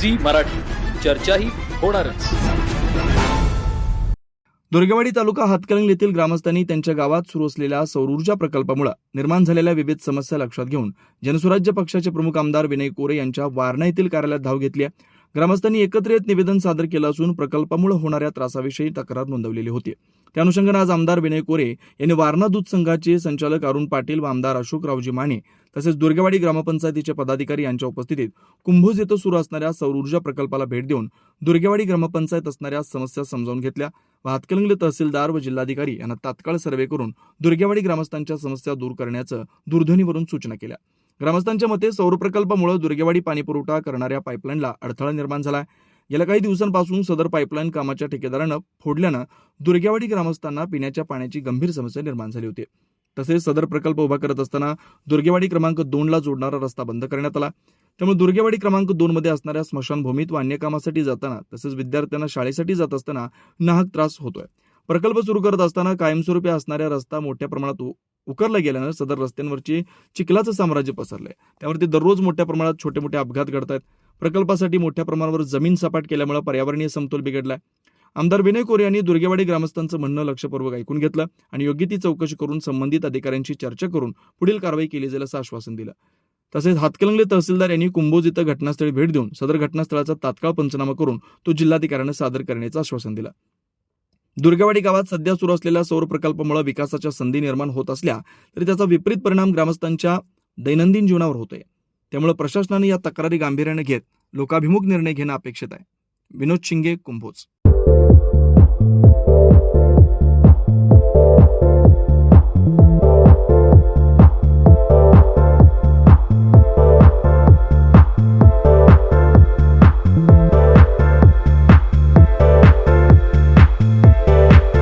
Zee Marathi. चर्चाही होणारच. दुर्गेवाडी तालुका हातकणंगले येथील ग्रामस्थांनी त्यांच्या गावात सुरू असलेल्या सौरऊर्जा प्रकल्पामुळे निर्माण झालेल्या विविध समस्या लक्षात घेऊन जनसुराज्य पक्षाचे प्रमुख आमदार विनय कोरे यांच्या वारणा येथील कार्यालयात धाव घेतली आहे. ग्रामस्थांनी एकत्र येत निवेदन सादर केलं असून प्रकल्पामुळे होणाऱ्या त्रासाविषयी तक्रार नोंदवलेली होती. त्या अनुषंगानं आज आमदार विनय कोरे यांनी वारणा दूध संघाचे संचालक अरुण पाटील व आमदार अशोकरावजी माने तसेच दुर्गेवाडी ग्रामपंचायतीचे पदाधिकारी यांच्या उपस्थितीत कुंभोज येथे सुरू असणाऱ्या सौर ऊर्जा प्रकल्पाला भेट देऊन दुर्गेवाडी ग्रामपंचायत असणाऱ्या समस्या समजावून घेतल्या व हातकलंगले तहसीलदार व जिल्हाधिकारी यांना तात्काळ सर्वे करून दुर्गेवाडी ग्रामस्थांच्या समस्या दूर करण्याचं दूरध्वनीवरून सूचना केल्या. ग्रामस्थांच्या मते सौर प्रकल्पामुळे दुर्गेवाडी पाणीपुरवठा करणाऱ्या पाईपलाईनला अडथळा निर्माण झाला गेल्या काही दिवसांपासून सदर पाईपलाईन कामाच्या ठेकेदारानं फोडल्यानं दुर्गेवाडी ग्रामस्थांना पिण्याच्या पाण्याची गंभीर समस्या निर्माण झाली होती. तसेच सदर प्रकल्प उभा करत असताना दुर्गेवाडी क्रमांक दोनला जोडणारा रस्ता बंद करण्यात आला. त्यामुळे दुर्गेवाडी क्रमांक दोन मध्ये असणाऱ्या स्मशानभूमीत व अन्य कामासाठी जाताना तसेच विद्यार्थ्यांना शाळेसाठी जात असताना नाहक त्रास होतोय. प्रकल्प सुरू करत असताना कायमस्वरूपी असणाऱ्या रस्ता मोठ्या प्रमाणात उ- उकरला गेल्यानं सदर रस्त्यांवरची चिखलाचं साम्राज्य पसरलंय. त्यावरती दररोज मोठ्या प्रमाणात छोटे मोठे अपघात घडत आहेत प्रकल्पासाठी मोठ्या प्रमाणावर जमीन सपाट केल्यामुळे पर्यावरणीय समतोल बिघडलाय. आमदार विनय कोरे यांनी दुर्गेवाडी ग्रामस्थांचं म्हणणं लक्षपूर्वक ऐकून घेतलं आणि योग्य ती चौकशी करून संबंधित अधिकाऱ्यांशी चर्चा करून पुढील कारवाई केली जाईल असं आश्वासन दिलं. तसेच हातकलंगले तहसीलदार यांनी कुंभोज इथं घटनास्थळी भेट देऊन सदर घटनास्थळाचा तात्काळ पंचनामा करून तो जिल्हाधिकाऱ्यांना सादर करण्याचं आश्वासन दिलं. दुर्गेवाडी गावात सध्या सुरू असलेल्या सौर प्रकल्पामुळे विकासाच्या संधी निर्माण होत असल्या तरी त्याचा विपरीत परिणाम ग्रामस्थांच्या दैनंदिन जीवनावर होतोय. त्यामुळे प्रशासनाने या तक्रारी गांभीर्याने घेत लोकाभिमुख निर्णय घेणं अपेक्षित आहे. विनोद शिंगे कुंभोज.